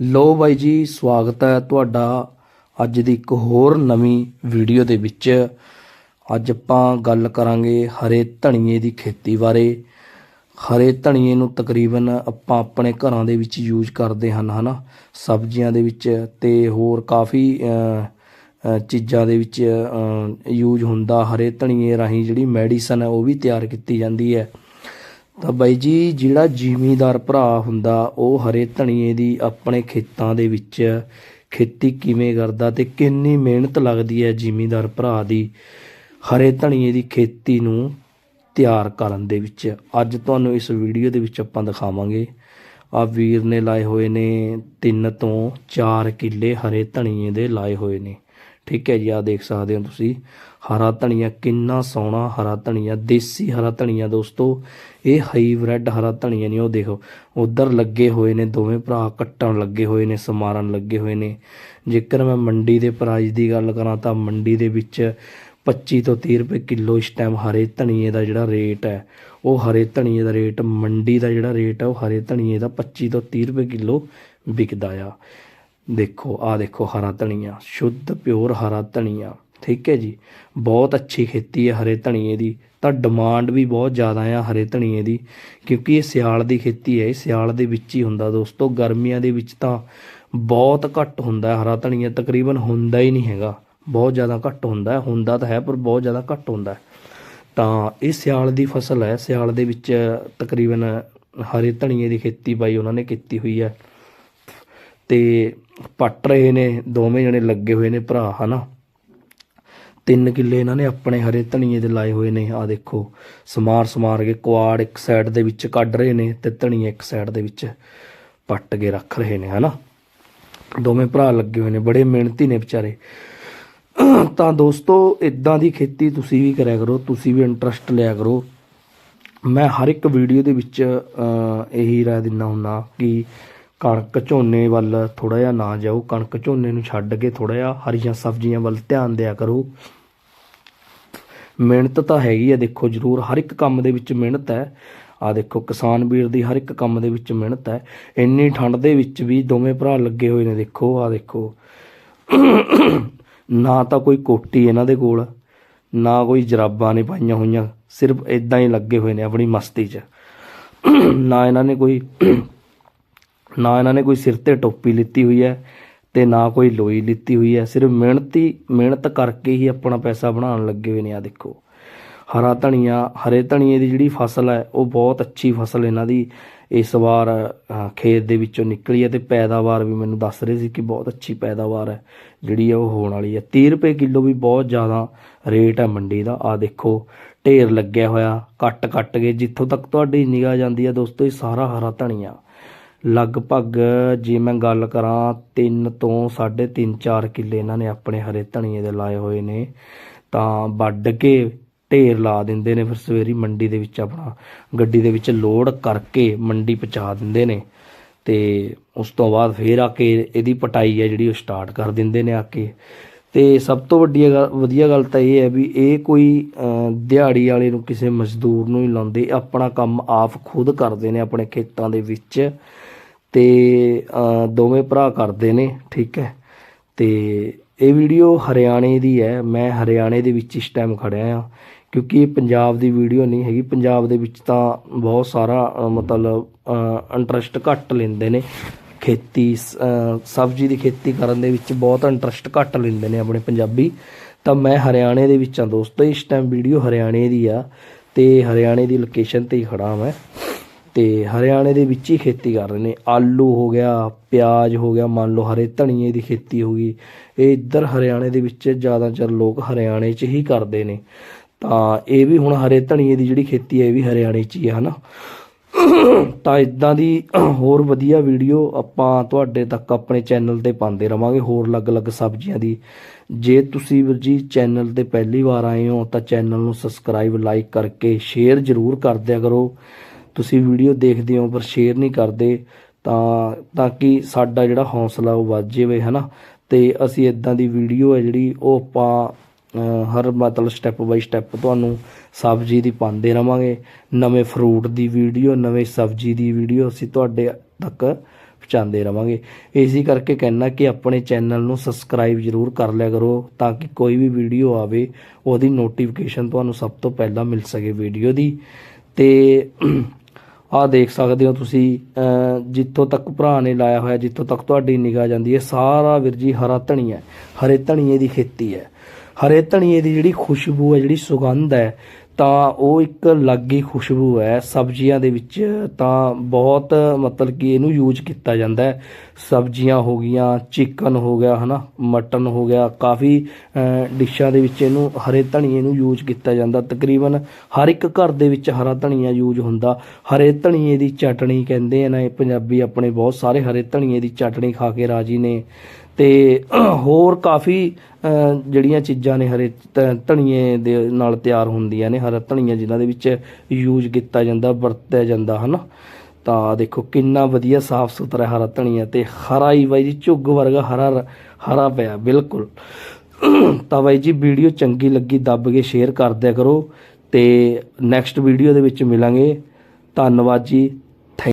ਲੋ ਬਾਈ ਜੀ, ਸਵਾਗਤ ਹੈ ਤੁਹਾਡਾ ਅੱਜ ਦੀ ਇੱਕ ਹੋਰ ਨਵੀਂ ਵੀਡੀਓ ਦੇ ਵਿੱਚ। ਅੱਜ ਆਪਾਂ ਗੱਲ ਕਰਾਂਗੇ ਹਰੇ ਧਨੀਏ ਦੀ ਖੇਤੀ ਬਾਰੇ। ਹਰੇ ਧਨੀਏ ਨੂੰ ਤਕਰੀਬਨ ਆਪਾਂ ਆਪਣੇ ਘਰਾਂ ਦੇ ਵਿੱਚ ਯੂਜ਼ ਕਰਦੇ ਹਨ, ਹਨਾ? ਸਬਜ਼ੀਆਂ ਦੇ ਵਿੱਚ ਤੇ ਹੋਰ ਕਾਫੀ ਚੀਜ਼ਾਂ ਦੇ ਵਿੱਚ ਯੂਜ਼ ਹੁੰਦਾ। ਹਰੇ ਧਨੀਏ ਰਾਹੀਂ ਜਿਹੜੀ ਮੈਡੀਸਨ ਹੈ ਉਹ ਵੀ ਤਿਆਰ ਕੀਤੀ ਜਾਂਦੀ ਹੈ। ਤਾਂ ਬਾਈ ਜੀ, ਜਿਹੜਾ ਜ਼ਿਮੀਂਦਾਰ ਭਰਾ ਹੁੰਦਾ, ਉਹ ਹਰੇ ਧਨੀਏ ਦੀ ਆਪਣੇ ਖੇਤਾਂ ਦੇ ਵਿੱਚ ਖੇਤੀ ਕਿਵੇਂ ਕਰਦਾ ਤੇ ਕਿੰਨੀ ਮਿਹਨਤ ਲੱਗਦੀ ਹੈ ਜ਼ਿਮੀਂਦਾਰ ਭਰਾ ਦੀ ਹਰੇ ਧਨੀਏ ਦੀ ਖੇਤੀ ਨੂੰ ਤਿਆਰ ਕਰਨ ਦੇ ਵਿੱਚ। ਅੱਜ ਤੁਹਾਨੂੰ ਇਸ ਵੀਡੀਓ ਦੇ ਵਿੱਚ ਆਪਾਂ ਦਿਖਾਵਾਂਗੇ। ਆ ਵੀਰ ਨੇ ਲਾਏ ਹੋਏ ਨੇ 3 ਤੋਂ 4 ਕਿੱਲੇ ਹਰੇ ਧਨੀਏ ਦੇ ਲਾਏ ਹੋਏ ਨੇ। ਠੀਕ ਹੈ ਜੀ ਆ ਦੇਖ ਸਕਦੇ ਹੋ ਤੁਸੀਂ। ਹਰਾ ਧਨੀਆ ਕਿੰਨਾ ਸੋਹਣਾ ਹਰਾ ਧਨੀਆ, ਦੇਸੀ ਹਰਾ ਧਨੀਆ ਦੋਸਤੋ। ਇਹ ਹਾਈਬ੍ਰਿਡ ਹਰਾ ਧਨੀਆ ਨਹੀਂ ਉਹ ਦੇਖੋ। ਉਧਰ ਲੱਗੇ ਹੋਏ ਨੇ ਦੋਵੇਂ ਭਰਾ, ਕੱਟਣ ਲੱਗੇ ਹੋਏ ਨੇ, ਸਮਾਰਨ ਲੱਗੇ ਹੋਏ ਨੇ। ਜੇਕਰ ਮੈਂ ਮੰਡੀ ਦੇ ਪ੍ਰਾਈਸ ਦੀ ਗੱਲ ਕਰਾਂ ਤਾਂ ਮੰਡੀ ਦੇ ਵਿੱਚ 25 ਤੋਂ 30 ਰੁਪਏ ਕਿਲੋ ਇਸ ਟਾਈਮ ਹਰੇ ਧਨੀਏ ਦਾ ਜਿਹੜਾ ਰੇਟ ਹੈ, ਉਹ ਹਰੇ ਧਨੀਏ ਦਾ ਰੇਟ ਮੰਡੀ ਦਾ ਜਿਹੜਾ ਰੇਟ ਹੈ, ਉਹ ਹਰੇ ਧਨੀਏ ਦਾ 25 ਤੋਂ 30 ਰੁਪਏ ਕਿਲੋ ਵਿਕਦਾ ਆ। ਦੇਖੋ ਆ ਦੇਖੋ ਹਰਾ ਧਨੀਆ, ਸ਼ੁੱਧ ਪਿਓਰ ਹਰਾ ਧਨੀਆ। ਠੀਕ ਹੈ ਜੀ? ਬਹੁਤ ਅੱਛੀ ਖੇਤੀ ਹੈ ਹਰੇ ਧਨੀਏ ਦੀ। ਤਾਂ ਡਿਮਾਂਡ ਵੀ ਬਹੁਤ ਜ਼ਿਆਦਾ ਆ ਹਰੇ ਧਨੀਏ ਦੀ, ਕਿਉਂਕਿ ਇਹ ਸਿਆਲ ਦੀ ਖੇਤੀ ਹੈ। ਇਹ ਸਿਆਲ ਦੇ ਵਿੱਚ ਹੀ ਹੁੰਦਾ ਦੋਸਤੋ। ਗਰਮੀਆਂ ਦੇ ਵਿੱਚ ਤਾਂ ਬਹੁਤ ਘੱਟ ਹੁੰਦਾ ਹਰਾ ਧਨੀਆ। ਤਕਰੀਬਨ ਹੁੰਦਾ ਹੀ ਨਹੀਂ ਹੈਗਾ। ਬਹੁਤ ਜ਼ਿਆਦਾ ਘੱਟ ਹੁੰਦਾ ਹੁੰਦਾ ਤਾਂ ਹੈ, ਪਰ ਬਹੁਤ ਜ਼ਿਆਦਾ ਘੱਟ ਹੁੰਦਾ ਤਾਂ ਇਹ ਸਿਆਲ ਦੀ ਫਸਲ ਹੈ। ਸਿਆਲ ਦੇ ਵਿੱਚ ਤਕਰੀਬਨ ਹਰੇ ਧਨੀਏ ਦੀ ਖੇਤੀ ਬਾਈ ਉਹਨਾਂ ਨੇ ਕੀਤੀ ਹੋਈ ਹੈ। ਤੇ ਪੱਟ ਰਹੇ ਨੇ, ਦੋਵੇਂ ਜਣੇ ਲੱਗੇ ਹੋਏ ਨੇ ਭਰਾ, ਹਨਾ? ਤਿੰਨ ਕਿੱਲੇ ਇਹਨਾਂ ਨੇ ਆਪਣੇ ਹਰੇ ਧਨੀਏ ਦੇ ਲਾਏ ਹੋਏ ਨੇ ਆ ਦੇਖੋ, ਸਮਾਰ ਸਮਾਰ ਕੇ ਕੁਆੜ ਇੱਕ ਸਾਈਡ ਦੇ ਵਿੱਚ ਕੱਢ ਰਹੇ ਨੇ ਤੇ ਧਨੀਆ ਇੱਕ ਸਾਈਡ ਦੇ ਵਿੱਚ ਪੱਟ ਕੇ ਰੱਖ ਰਹੇ ਨੇ, ਹਨਾ? ਦੋਵੇਂ ਭਰਾ ਲੱਗੇ ਹੋਏ ਨੇ, ਬੜੇ ਮਿਹਨਤੀ ਨੇ ਵਿਚਾਰੇ। ਤਾਂ ਦੋਸਤੋ ਇਦਾਂ ਦੀ ਖੇਤੀ ਤੁਸੀਂ ਵੀ ਕਰਿਆ ਕਰੋ, ਤੁਸੀਂ ਵੀ ਇੰਟਰਸਟ ਲਿਆ ਕਰੋ। ਮੈਂ ਹਰ ਇੱਕ ਵੀਡੀਓ ਦੇ ਵਿੱਚ ਇਹੀ ਰਾਏ ਦਿੰਦਾ ਹੁੰਦਾ ਕਿ ਕਣਕ ਝੋਨੇ ਵੱਲ ਥੋੜ੍ਹਾ ਜਿਹਾ ਨਾ ਜਾਓ, ਕਣਕ ਝੋਨੇ ਨੂੰ ਛੱਡ ਕੇ ਥੋੜ੍ਹਾ ਜਿਹਾ ਹਰੀਆਂ ਸਬਜ਼ੀਆਂ ਵੱਲ ਧਿਆਨ ਦਿਆ ਕਰੋ। ਮਿਹਨਤ ਤਾਂ ਹੈਗੀ ਆ, ਦੇਖੋ ਜ਼ਰੂਰ, ਹਰ ਇੱਕ ਕੰਮ ਦੇ ਵਿੱਚ ਮਿਹਨਤ ਹੈ। ਆ ਦੇਖੋ, ਕਿਸਾਨ ਵੀਰ ਦੀ ਹਰ ਇੱਕ ਕੰਮ ਦੇ ਵਿੱਚ ਮਿਹਨਤ ਹੈ। ਇੰਨੀ ਠੰਡ ਦੇ ਵਿੱਚ ਵੀ ਦੋਵੇਂ ਭਰਾ ਲੱਗੇ ਹੋਏ ਨੇ, ਦੇਖੋ ਆ ਦੇਖੋ। ਨਾ ਤਾਂ ਕੋਈ ਕੋਟੀ ਇਹਨਾਂ ਦੇ ਕੋਲ, ਨਾ ਕੋਈ ਜਰਾਬਾਂ ਨੇ ਪਾਈਆਂ ਹੋਈਆਂ, ਸਿਰਫ ਇਦਾਂ ਹੀ ਲੱਗੇ ਹੋਏ ਨੇ ਆਪਣੀ ਮਸਤੀ 'ਚ। ਨਾ ਇਹਨਾਂ ਨੇ ਕੋਈ ਨਾ ਇਹਨਾਂ ਨੇ ਕੋਈ ਸਿਰ ਤੇ ਟੋਪੀ ਲਿੱਤੀ ਹੋਈ ਹੈ ਤੇ ਨਾ ਕੋਈ ਲੋਈ ਲਿੱਤੀ ਹੋਈ ਹੈ। ਸਿਰਫ ਮਿਹਨਤੀ, ਮਿਹਨਤ ਕਰਕੇ ਹੀ ਆਪਣਾ ਪੈਸਾ ਬਣਾਉਣ ਲੱਗੇ ਹੋਏ ਨੇ ਆ ਦੇਖੋ। ਹਰਾ ਧਨੀਆ, ਹਰੇ ਧਨੀਏ ਦੀ ਜਿਹੜੀ ਫਸਲ ਹੈ, ਉਹ ਬਹੁਤ ਅੱਛੀ ਫਸਲ ਇਹਨਾਂ ਦੀ ਇਸ ਵਾਰ ਖੇਤ ਦੇ ਵਿੱਚੋਂ ਨਿਕਲੀ ਹੈ ਤੇ ਪੈਦਾਵਾਰ ਵੀ ਮੈਨੂੰ ਦੱਸ ਰਹੇ ਸੀ ਕਿ ਬਹੁਤ ਅੱਛੀ ਪੈਦਾਵਾਰ ਹੈ, ਜਿਹੜੀ ਹੈ ਉਹ ਹੋਣ ਵਾਲੀ ਹੈ। 30 ਰੁਪਏ ਕਿਲੋ ਵੀ ਬਹੁਤ ਜ਼ਿਆਦਾ ਰੇਟ ਹੈ ਮੰਡੀ ਦਾ। ਆ ਦੇਖੋ, ਢੇਰ ਲੱਗਿਆ ਹੋਇਆ ਕੱਟ ਕੱਟ ਕੇ ਜਿੱਥੋਂ ਤੱਕ ਤੁਹਾਡੀ ਨਿਗਾਹ ਜਾਂਦੀ ਹੈ ਦੋਸਤੋ, ਇਹ ਸਾਰਾ ਹਰਾ ਧਨੀਆ। ਲਗਭਗ ਜੇ ਮੈਂ ਗੱਲ ਕਰਾਂ 3 ਤੋਂ 3.5 4 ਕਿੱਲੇ ਇਹਨਾਂ ਨੇ ਆਪਣੇ ਹਰੇ ਧਨੀਏ ਦੇ ਲਾਏ ਹੋਏ ਨੇ, ਤਾਂ ਵੱਢ ਕੇ ਢੇਰ ਲਾ ਦਿੰਦੇ ਨੇ, ਫਿਰ ਸਵੇਰੀ ਮੰਡੀ ਦੇ ਵਿੱਚ ਆਪਣਾ ਗੱਡੀ ਦੇ ਵਿੱਚ ਲੋਡ ਕਰਕੇ ਮੰਡੀ ਪਹੁੰਚਾ ਦਿੰਦੇ ਨੇ ਤੇ ਉਸ ਤੋਂ ਬਾਅਦ ਫੇਰ ਆ ਕੇ ਇਹਦੀ ਪਟਾਈ ਹੈ ਜਿਹੜੀ ਉਹ ਸਟਾਰਟ ਕਰ ਦਿੰਦੇ ਨੇ ਆ ਕੇ। ਤੇ ਸਭ ਤੋਂ ਵੱਡੀ ਗੱਲ ਵਧੀਆ ਗੱਲ ਤਾਂ ਇਹ ਹੈ ਵੀ ਇਹ ਕੋਈ ਦਿਹਾੜੀ ਵਾਲੇ ਨੂੰ ਕਿਸੇ ਮਜ਼ਦੂਰ ਨੂੰ ਹੀ ਲਾਉਂਦੇ, ਆਪਣਾ ਕੰਮ ਆਪ ਖੁਦ ਕਰਦੇ ਨੇ ਆਪਣੇ ਖੇਤਾਂ ਦੇ ਵਿੱਚ। ਤੇ ਦੋਵੇਂ ਭਰਾ ਕਰਦੇ ਨੇ, ਠੀਕ ਹੈ। ਤੇ ਇਹ ਵੀਡੀਓ ਹਰਿਆਣੇ ਦੀ ਹੈ। ਮੈਂ ਹਰਿਆਣੇ ਦੇ ਵਿੱਚ ਇਸ ਟਾਈਮ ਖੜਿਆ ਆ ਕਿਉਂਕਿ ਇਹ ਪੰਜਾਬ ਦੀ ਵੀਡੀਓ ਨਹੀਂ ਹੈਗੀ। ਪੰਜਾਬ ਦੇ ਵਿੱਚ ਤਾਂ ਬਹੁਤ ਸਾਰਾ ਮਤਲਬ ਇੰਟਰਸਟ ਘੱਟ ਲੈਂਦੇ ਨੇ। ਖੇਤੀ ਸ- ਸਬਜ਼ੀ ਦੀ ਖੇਤੀ ਕਰਨ ਦੇ ਵਿੱਚ ਬਹੁਤ ਇੰਟਰਸਟ ਘੱਟ ਲੈਂਦੇ ਨੇ ਆਪਣੇ ਪੰਜਾਬੀ। ਤਾਂ ਮੈਂ ਹਰਿਆਣੇ ਦੇ ਵਿੱਚ ਆ ਦੋਸਤੋ, ਇਸ ਟਾਈਮ ਵੀਡੀਓ ਹਰਿਆਣੇ ਦੀ ਆ। ਤੇ ਹਰਿਆਣੇ ਦੀ ਲੋਕੇਸ਼ਨ ਤੇ ਹੀ ਖੜਾ ਮੈਂ। ਤੇ ਹਰਿਆਣੇ ਦੇ ਵਿੱਚ ਹੀ ਖੇਤੀ ਕਰ ਰਹੇ ਨੇ। ਆਲੂ ਹੋ ਗਿਆ, ਪਿਆਜ਼ ਹੋ ਗਿਆ, ਮੰਨ ਲਓ ਹਰੇ ਧਨੀਏ ਦੀ ਖੇਤੀ ਹੋ ਗਈ। ਇਹ ਇੱਧਰ ਹਰਿਆਣੇ ਦੇ ਵਿੱਚ ਜ਼ਿਆਦਾਤਰ ਲੋਕ ਹਰਿਆਣੇ 'ਚ ਹੀ ਕਰਦੇ ਨੇ। ਤਾਂ ਇਹ ਵੀ ਹੁਣ ਹਰੇ ਧਨੀਏ ਦੀ ਜਿਹੜੀ ਖੇਤੀ ਹੈ, ਇਹ ਵੀ ਹਰਿਆਣੇ 'ਚ ਹੀ ਹੈ ਹਨਾ। ਤਾਂ ਇਦਾਂ ਦੀ ਹੋਰ ਵਧੀਆ ਵੀਡੀਓ ਆਪਾਂ ਤੁਹਾਡੇ ਤੱਕ ਆਪਣੇ ਚੈਨਲ ਤੇ ਪਾਉਂਦੇ ਰਵਾਂਗੇ ਹੋਰ ਅਲੱਗ-ਅਲੱਗ ਸਬਜ਼ੀਆਂ ਦੀ। ਜੇ ਤੁਸੀਂ ਵੀਰ ਜੀ ਚੈਨਲ ਤੇ ਪਹਿਲੀ ਵਾਰ ਆਏ ਹੋ ਤਾਂ ਚੈਨਲ ਨੂੰ ਸਬਸਕ੍ਰਾਈਬ, ਲਾਈਕ ਕਰਕੇ ਸ਼ੇਅਰ ਜ਼ਰੂਰ ਕਰ ਦਿਆ ਕਰੋ। ਤੁਸੀਂ ਵੀਡੀਓ ਦੇਖਦੇ ਹੋ ਪਰ ਸ਼ੇਅਰ ਨਹੀਂ ਕਰਦੇ, ਤਾਂ ਤਾਂ ਕਿ ਸਾਡਾ ਜਿਹੜਾ ਹੌਸਲਾ ਉਹ ਵੱਧ ਜਾਵੇ, ਹਨਾ? ਤੇ ਅਸੀਂ ਇਦਾਂ ਦੀ ਵੀਡੀਓ ਹੈ ਜਿਹੜੀ ਉਹ ਆਪਾਂ ਹਰ ਮਤਲਬ ਸਟੈਪ ਬਾਈ ਸਟੈਪ ਤੁਹਾਨੂੰ ਸਬਜ਼ੀ ਦੀ ਪਾਉਂਦੇ ਰਵਾਂਗੇ। ਨਵੇਂ ਫਰੂਟ ਦੀ ਵੀਡੀਓ ਨਵੇਂ ਸਬਜ਼ੀ ਦੀ ਵੀਡੀਓ ਅਸੀਂ ਤੁਹਾਡੇ ਤੱਕ ਪਹੁੰਚਾਉਂਦੇ ਰਵਾਂਗੇ। ਇਸੇ ਕਰਕੇ ਕਹਿਣਾ ਕਿ ਆਪਣੇ ਚੈਨਲ ਨੂੰ ਸਬਸਕ੍ਰਾਈਬ ਜ਼ਰੂਰ ਕਰ ਲਿਆ ਕਰੋ, ਤਾਂ ਕਿ ਕੋਈ ਵੀ ਵੀਡੀਓ ਆਵੇ, ਉਹਦੀ ਨੋਟੀਫਿਕੇਸ਼ਨ ਤੁਹਾਨੂੰ ਸਭ ਤੋਂ ਪਹਿਲਾਂ ਮਿਲ ਸਕੇ ਵੀਡੀਓ ਦੀ। ਤੇ ਆਹ ਦੇਖ ਸਕਦੇ ਹੋ ਤੁਸੀਂ, ਅਹ ਜਿੱਥੋਂ ਤੱਕ ਭਰਾ ਨੇ ਲਾਇਆ ਹੋਇਆ, ਜਿੱਥੋਂ ਤੱਕ ਤੁਹਾਡੀ ਨਿਗਾਹ ਜਾਂਦੀ ਹੈ, ਸਾਰਾ ਵੀਰ ਜੀ ਹਰਾ ਧਨੀਆ ਹੈ, ਹਰੇ ਧਨੀਏ ਦੀ ਖੇਤੀ ਹੈ। ਹਰੇ ਧਨੀਏ ਦੀ ਜਿਹੜੀ ਖੁਸ਼ਬੂ ਹੈ, ਜਿਹੜੀ ਸੁਗੰਧ ਹੈ ਤਾਂ ਉਹ ਇੱਕ ਅਲੱਗ ਹੀ ਖੁਸ਼ਬੂ ਹੈ ਸਬਜ਼ੀਆਂ ਦੇ ਵਿੱਚ। ਤਾਂ ਬਹੁਤ ਮਤਲਬ ਕਿ ਇਹਨੂੰ ਯੂਜ਼ ਕੀਤਾ ਜਾਂਦਾ ਹੈ। ਸਬਜ਼ੀਆਂ ਹੋ ਗਈਆਂ ਚਿਕਨ ਹੋ ਗਿਆ, ਹਨਾ ਮਟਨ ਹੋ ਗਿਆ, ਕਾਫੀ ਡਿਸ਼ਾਂ ਦੇ ਵਿੱਚ ਇਹਨੂੰ ਹਰੇ ਧਨੀਏ ਨੂੰ ਯੂਜ਼ ਕੀਤਾ ਜਾਂਦਾ। ਤਕਰੀਬਨ ਹਰ ਇੱਕ ਘਰ ਦੇ ਵਿੱਚ ਹਰਾ ਧਨੀਆ ਯੂਜ਼ ਹੁੰਦਾ। ਹਰੇ ਧਨੀਏ ਦੀ ਚਟਣੀ ਕਹਿੰਦੇ ਆ ਨਾ, ਇਹ ਪੰਜਾਬੀ ਆਪਣੇ ਬਹੁਤ ਸਾਰੇ ਹਰੇ ਧਨੀਏ ਦੀ ਚਟਣੀ ਖਾ ਕੇ ਰਾਜੀ ਨੇ। ਤੇ ਹੋਰ ਕਾਫੀ ਜਿਹੜੀਆਂ ਚੀਜ਼ਾਂ ਨੇ ਹਰੇ ਧ- ਧਨੀਏ ਦੇ ਨਾਲ ਤਿਆਰ ਹੁੰਦੀਆਂ ਨੇ। ਹਰਾ ਧਨੀਆ ਜਿਨ੍ਹਾਂ ਦੇ ਵਿੱਚ ਯੂਜ਼ ਕੀਤਾ ਜਾਂਦਾ, ਵਰਤਿਆ ਜਾਂਦਾ, ਹਨਾ? ਤਾਂ ਦੇਖੋ ਕਿੰਨਾ ਵਧੀਆ ਸਾਫ਼ ਸੁਥਰਾ ਹਰਾ ਧਨੀਆ ਤੇ। ਹਰਾ ਹੀ ਬਾਈ ਜੀ, ਝੁੱਗ ਵਰਗਾ ਹਰਾ ਹਰਾ ਪਿਆ, ਬਿਲਕੁਲ। ਤਾਂ ਬਾਈ ਜੀ, ਵੀਡੀਓ ਚੰਗੀ ਲੱਗੀ, ਦੱਬ ਕੇ ਸ਼ੇਅਰ ਕਰ ਦਿਆ ਕਰੋ ਤੇ ਨੈਕਸਟ ਵੀਡੀਓ ਦੇ ਵਿੱਚ ਮਿਲਾਂਗੇ। ਧੰਨਵਾਦ ਜੀ।